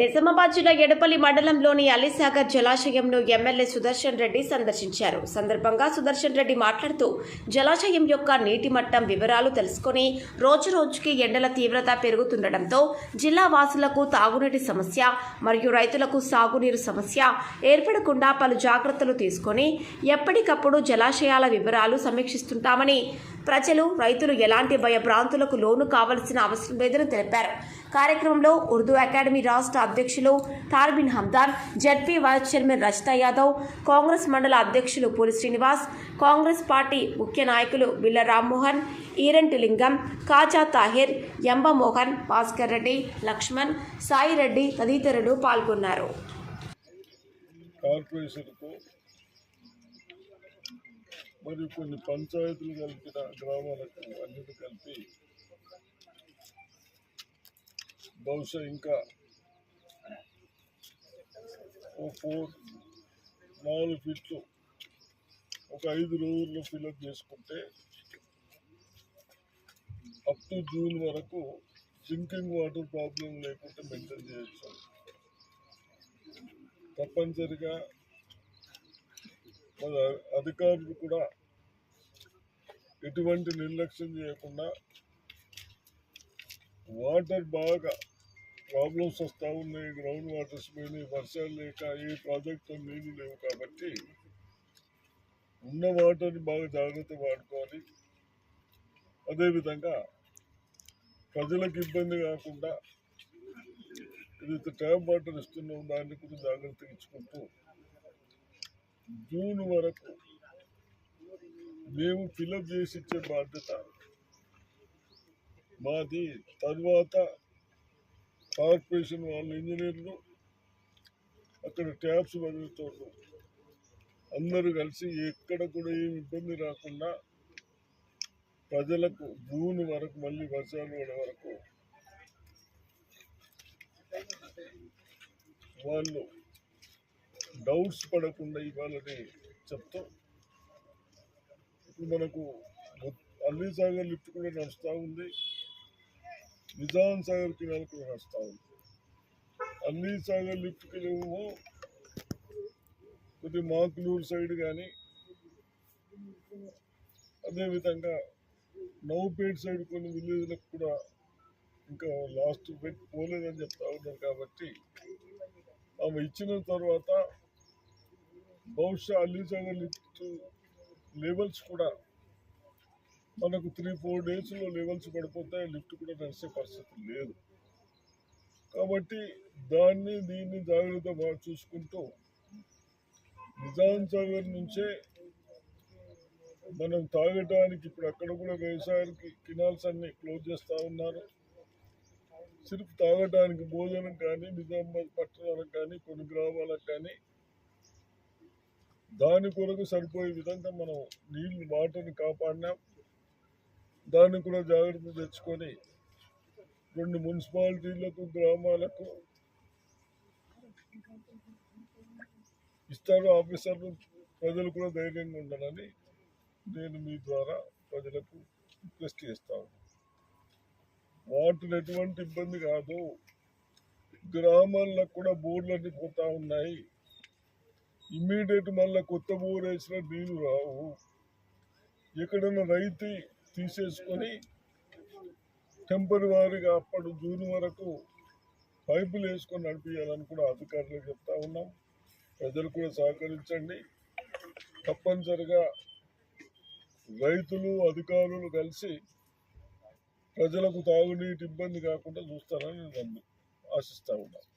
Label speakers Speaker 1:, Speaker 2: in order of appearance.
Speaker 1: నిజామాబాద్ జిల్లా ఎడపల్లి మండలంలోని అలీసాగర్ జలాశయంను ఎమ్మెల్యే సుదర్శన్ రెడ్డి సందర్శించారు. సందర్భంగా సుదర్శన్ రెడ్డి మాట్లాడుతూ జలాశయం యొక్క నీటి మట్టం వివరాలు తెలుసుకొని రోజు రోజుకి ఎండల తీవ్రత పెరుగుతుండటంతో జిల్లా వాసులకు తాగునీటి సమస్య మరియు రైతులకు సాగునీరు సమస్య ఏర్పడకుండా పలు జాగ్రత్తలు తీసుకొని ఎప్పటికప్పుడు జలాశయాల వివరాలు సమీక్షిస్తుంటామని ప్రజలు రైతులు ఎలాంటి భయభ్రాంతులకు లోను కావలసిన అవసరం లేదని తెలిపారు. కార్యక్రమంలో ఉర్దూ అకాడమీ రాష్ట్ర అధ్యక్షులు టార్బిన్ Hamdan ZP vice chairman Rajitha Yadav Congress మండల అధ్యక్షులు పూరి శ్రీనివాస్ కాంగ్రెస్ పార్టీ ముఖ్య నాయకులు బిల్ల రామ్మోహన్ ఈరంటి లింగం కాజా తాహిర్ ఎంబ మోహన్ భాస్కర్ రెడ్డి లక్ష్మణ్ సాయిరెడ్డి తదితరులు పాల్గొన్నారు.
Speaker 2: కార్పొరేషన్కు మరియు కొన్ని పంచాయతీలు కలిపిన గ్రామాలకు అన్నిటి కలిపి బహుశా ఇంకా ఓ ఫోర్ నాలుగు ఫీట్లు ఒక ఐదు రోజుల్లో ఫిల్అప్ చేసుకుంటే అప్ టు జూన్ వరకు డ్రింకింగ్ వాటర్ ప్రాబ్లం లేకుండా మెయింటైన్ చేయొచ్చు. తప్పనిసరిగా మన అధికారులు కూడా ఎటువంటి నిర్లక్ష్యం చేయకుండా వాటర్ బాగా ప్రాబ్లమ్స్ వస్తూ ఉన్నాయి గ్రౌండ్ వాటర్స్ పోయినాయి వర్షాలు లేక ఏ ప్రాజెక్టులో నీళ్ళు లేవు కాబట్టి ఉన్న వాటర్ని బాగా జాగ్రత్త వాడుకోవాలి. అదేవిధంగా ప్రజలకు ఇబ్బంది కాకుండా ఇది ట్యాప్ వాటర్ ఇస్తున్నాం దాన్ని కూడా జాగ్రత్త ఇచ్చుకుంటూ జూన్ వరకు మేము ఫిలప్ చేసి ఇచ్చే బాధ్యత మాది. తర్వాత కార్పొరేషన్ వాళ్ళ ఇంజనీర్లు అక్కడ ట్యాప్స్ వదులుతారు. అందరూ కలిసి ఎక్కడ కూడా ఏమి ఇబ్బంది రాకుండా ప్రజలకు జూన్ వరకు మళ్ళీ వర్షాలు పడే వరకు వాళ్ళు డౌట్స్ పడకుండా ఇవ్వాలని చెప్తూ ఇప్పుడు మనకు అల్లీ సాగర్ లిఫ్ట్ కూడా నడుస్తూ ఉంది. నిజాం సాగర్ కినాల్ కూడా నడుస్తూ ఉంది. అల్లీ సాగర్ లిఫ్ట్కి ఏమో కొద్ది మాకులూరు సైడ్ కానీ అదేవిధంగా నౌపేట్ సైడ్ కొన్ని విలేజ్లకు కూడా ఇంకా లాస్ట్ పెట్టి పోలేదని చెప్తా ఉన్నారు కాబట్టి ఆమె ఇచ్చిన తర్వాత బహుశా అల్లీసాగర్ లిఫ్ట్ లెవెల్స్ కూడా మనకు త్రీ ఫోర్ డేస్లో లెవెల్స్ పడిపోతాయి లిఫ్ట్ కూడా నడిచే పరిస్థితి లేదు. కాబట్టి దాన్ని దీన్ని జాగ్రత్తగా చూసుకుంటూ నిజాం సాగర్ నుంచే మనం తాగటానికి ఇప్పుడు అక్కడ కూడా వ్యవసాయానికి కినాల్స్ అన్ని క్లోజ్ చేస్తూ ఉన్నారు. సిర్ఫ్ తాగడానికి భోజనం కానీ నిజామాబాద్ పట్టణాలకు కానీ కొన్ని గ్రామాలకు కానీ దాని కొరకు సరిపోయే విధంగా మనం నీళ్ళు వాటర్ని కాపాడినాం. దాన్ని కూడా జాగ్రత్త తెచ్చుకొని రెండు మున్సిపాలిటీలకు గ్రామాలకు ఇస్తారు. ఆఫీసర్లు ప్రజలు కూడా ధైర్యంగా ఉండాలని నేను మీ ద్వారా ప్రజలకు రిక్వెస్ట్ చేస్తాను వాటర్ ఎటువంటి ఇబ్బంది కాదు. గ్రామాల్లో కూడా బోర్లన్నీ పోతా ఉన్నాయి. ఇమ్మీడియట్ మళ్ళీ కొత్త బోర్ వేసిన నీళ్ళు రావు. ఎక్కడైనా రైతు తీసేసుకొని టెంపరీగా అప్పటి జూన్ వరకు పైపులు వేసుకొని నడిపించాలని కూడా అధికారులకు చెప్తా ఉన్నాం. ప్రజలు కూడా సహకరించండి. తప్పనిసరిగా రైతులు అధికారులు కలిసి ప్రజలకు తాగునీటి ఇబ్బంది కాకుండా చూస్తారని నేను ఆశిస్తా ఉన్నాను.